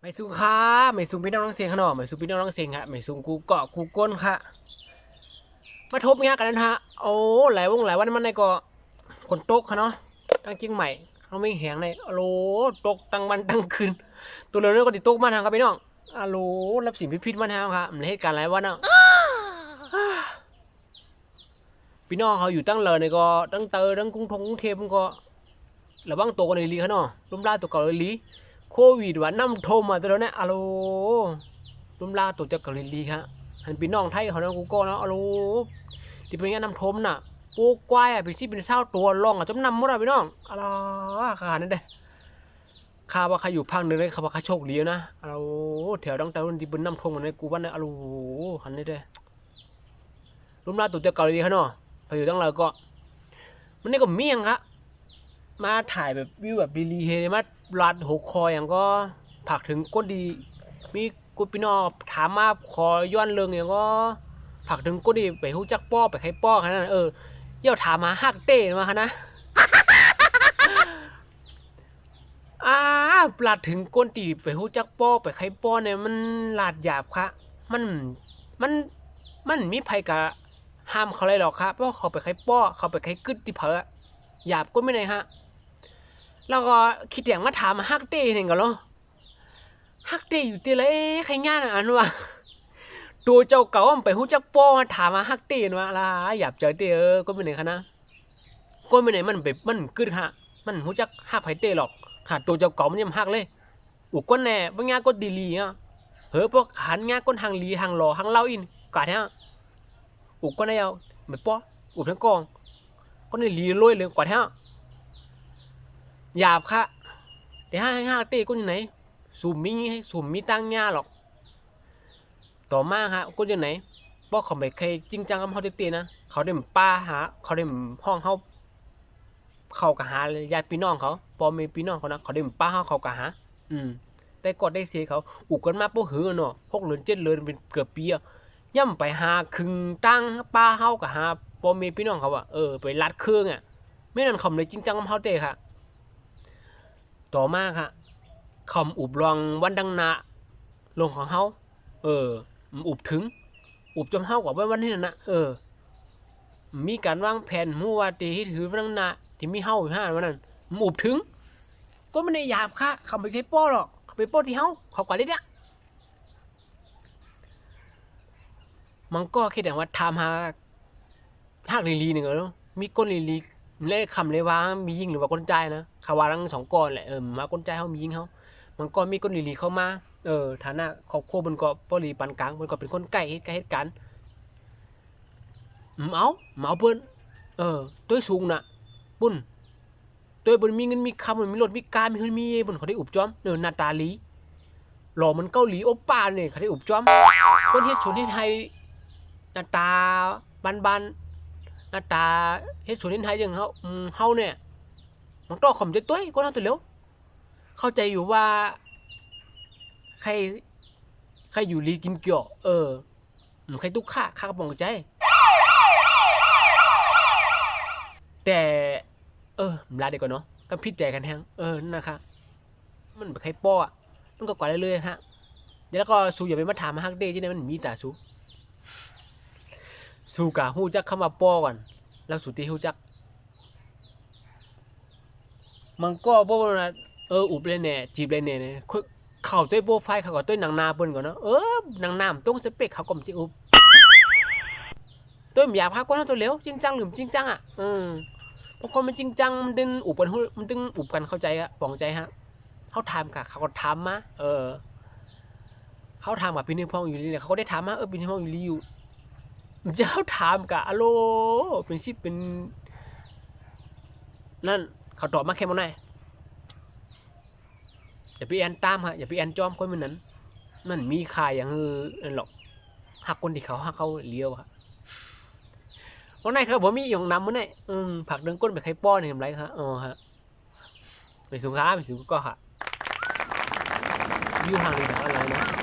ไม่สูงค่ะไม่สูงพี่น้องน้องเสียงขนอไม่สูงพี่น้องน้องเสียงค่ะไม่สูงกูเกาะกูก้นค่ะ มาทบเงี้ยกันนะฮะโอ้หลายวงหลายวันมันในก็คนตกค่ะเนาะตั้งเชียงใหม่เขาไม่แหงในโอ้โหตกตั้งวันตั้งคืนตัวเรือก็ติดตกมาทางครับพี่น้องอะโหลรับสิ่งพิพิธมาทางครับมันเหตุการณ์หลายวันเนาะพี่น้องเขาอยู่ตั้งเลยในก็ตั้งเตอตั้งกรุงทงกรุงเทพมันก็ระวังตัวกันเลยลีเขาเนาะลุ่มล่าตัวเก่าเลยลี ควิดว่าน้ำท่วมมาตัวเนี่ยอะโลลุ่มลาตัวเจ้าเก่าเลยลีครับหันพี่น้องไทยเขาเนาะกูก็เนาะอะโลที่เป็นงานน้ำท่วมน่ะปูกวายอะเป็นสิเป็นเศร้าตัวล่องอะจมน้ำหมดอะพี่น้องอะล่ะขนาดนั้นเด้ข้าว่าใครอยู่ภาคเหนือเลยข้าว่าใครโชคดีนะอะโลแถวดังแต่รุ่นที่เป็นน้ำท่วมกันในกูบ้านเนี่ยอะโหลหันนี่เด้ลุ่มลาตัวเจ้าเก่าเลยลีเขาเนาะพออยู่ตั้งเราก็ มันนี่ก็เมี่ยงครับ มาถ่ายแบบวิวแบบดีเฮมาลัดหกคออย่างก็ผักถึงก้นดีมีกุพี่นอถามมาขอย้อนเรื่องอย่างก็ผักถึงก้นดีไปฮู้จักป้อไปใครป้อขนาดนั้นเออเยี่ยวถามมาฮักเต้มาคะนะอ้าปลาดถึงก้นตีไปฮู้จักป้อไปใครป้อเนี่ยมันหลาดหยาบค่ะมันมันมันมีภัยกะห้ามเขาเลยหรอกครับเพราะเขาไปใครป้อเขาไปใครกึดที่เพอหยาบก็ไม่ได้ฮะ แล้วก็คิดอย่างมาถามฮักเต้เห็นกันเหรอฮักเต้อยู่ตีเลยเอ๊ะใครงานอะอันวะตัวเจ้าเก่ามันไปหู้จักป้อมาถามมาฮักเต้นวะล่ะหยาบเจอเต้เออก็ไม่ไหนคะนะก็ไม่ไหนมันไปมันกึดฮะมันหู้จักฮักไผเต้หรอกหาตัวเจ้าเก่ามันยังฮักเลยอุกก้นแน่บางงานก็ดีลีอะเฮ้อพวกหันงานก้นทางลีทางหล่อทางเล่าอินกาดเนี่ยอุกก็ได้เอาไม่ป้ออุกทั้งกองก็ในลีลอยเลยกว่าแท้ หยาบค่ะแต่ห้าห้าเต้ก็อยู่ไหนสุ่มมีให้สุ่มมีตั้งหญ้าหรอก ต่อมาฮะก็อยู่ไหนป้อเขาไม่เคยจริงจังกับเขาเต้ๆนะเขาได้ป้าหาเขาได้ห้องเขาเขากะหายญาติพี่น้องเขาพอมีพี่น้องเขานะเขาได้ป้าเขาเขากะหาอืมแต่ก็ได้เสียเขาอุกกันมาปุ๊หือเนาะหกเดือนเจ็ดเดือนเป็นเกือบปีอะย่ำไปหาคึงตั้งป้าเฮากับหาปอมีพี่น้องเขาว่าเออไปลัดเครื่องอะไม่นั่นคำเลยจริงจังกับเฮาเต้ค่ะ ต่อมาค่ะคำอุบรองวันดังนาลงของเฮาเออมันอุบถึง อุบจนเฮากว่าวันนี้น่ะเออ มีการวางแผนมู่ว่าตีที่ถือวันดังนาที่มีเฮาอยู่ห้าวันนั้นมันอุบถึง ก็ไม่ได้หยาบค่ะเขาไม่ใช่ป้อหรอกเขาไปป้อที่เฮาเขากว่าได้เนี่ยมันก็คิดอย่างว่าทำหาหากลีลีหนึ่งเนาะมีก้นลีลี เล่คำเลยว่ามียิงหรือว่าก้นใจนะขาวาทั้งสองก้อนแหละเออมาก้นใจเขามียิงเขามันก็มีก้นลีลีเข้ามาเออฐานะครอบครัวมันก็ปรีปานกลางมันก็เป็นคนใกล้เหตุใกล้เหตุการณ์อืมเอาเมาเปิ้นเออตัวสูงน่ะปุ่นตัวบนมีเงินมีคำมันมีรถมีการมีเงินมีบนเขาได้อุบจอมเออนาตาลีหล่อมันเกาหลีโอป้าเนี่ยเขาได้อุบจอมคนเฮ็ดชนเฮ็ดไทยนาตาบานๆ หน้าตาเฮ็ดสวนเฮ็ดไทยอย่างเฮาเฮาเนี่ยมันต้องขมใจตัวก็น่าตัวเร็วเข้าใจอยู่ว่า ใคร ใครอยู่ลีกินเกี่ยว เออใครทุกข้าข้ากระป๋องใจ แต่ เออมลาดีกว่าเนาะก็พิดใจกันแฮงเออนะคะ มันแบบใครป้ออะมันก็กว่าเรื่อยๆฮะเดี๋ยวแล้วก็สูอย่าไปมาถามมาฮักเดย์ที่ไหนมันมีแต่สู้ สู้กะฮู้จักคำว่าป้อก่อนแล้วสุดที่ฮู้จัก มันก็บ่ว่านะเอออุบเลยแน่จีบเลยแน่เนี่ยเข้าด้วโปรไฟล์เขาก็ด้วหนังนาเปิ้นก่อนเนาะเออนังนามต้องสเปคเขาก็มนจิอุบด้วมันอยากพากว่าตัวเร็วจริงจังหรือจริงจังอะอืมบางคนมันจริงจังมันดึงอุบกันฮู้มันดึงอุบกันเข้าใจอะปองใจฮะเขาถามกะเขาก็ถามมาเออ เขาถามกับพี่นึงพองอยู่ลีเนี่ยเขาก็ได้ถามมาเออพี่นึงพองอยู่ลีอยู่ เจ้าถามกะอโลเป็นสิเป็น นั่นเขาตอบมาแค่มันไหนอย่าไปแอนตามฮะอย่าไปแอนจอมคนมันนั้นมันมีค่าอย่างฮือนั่นหรอกหักคนที่เขาหักเขาเลี้ยวฮะวันไหนครับผมมีอย่างนำมันไหนอืมผักเดินก้นไปใครป้อนเนี่ยทำไรครับอ๋อฮะไปสูงค้าไปสูงก็ฮะยู่ห่างเลยนะอะไรนะ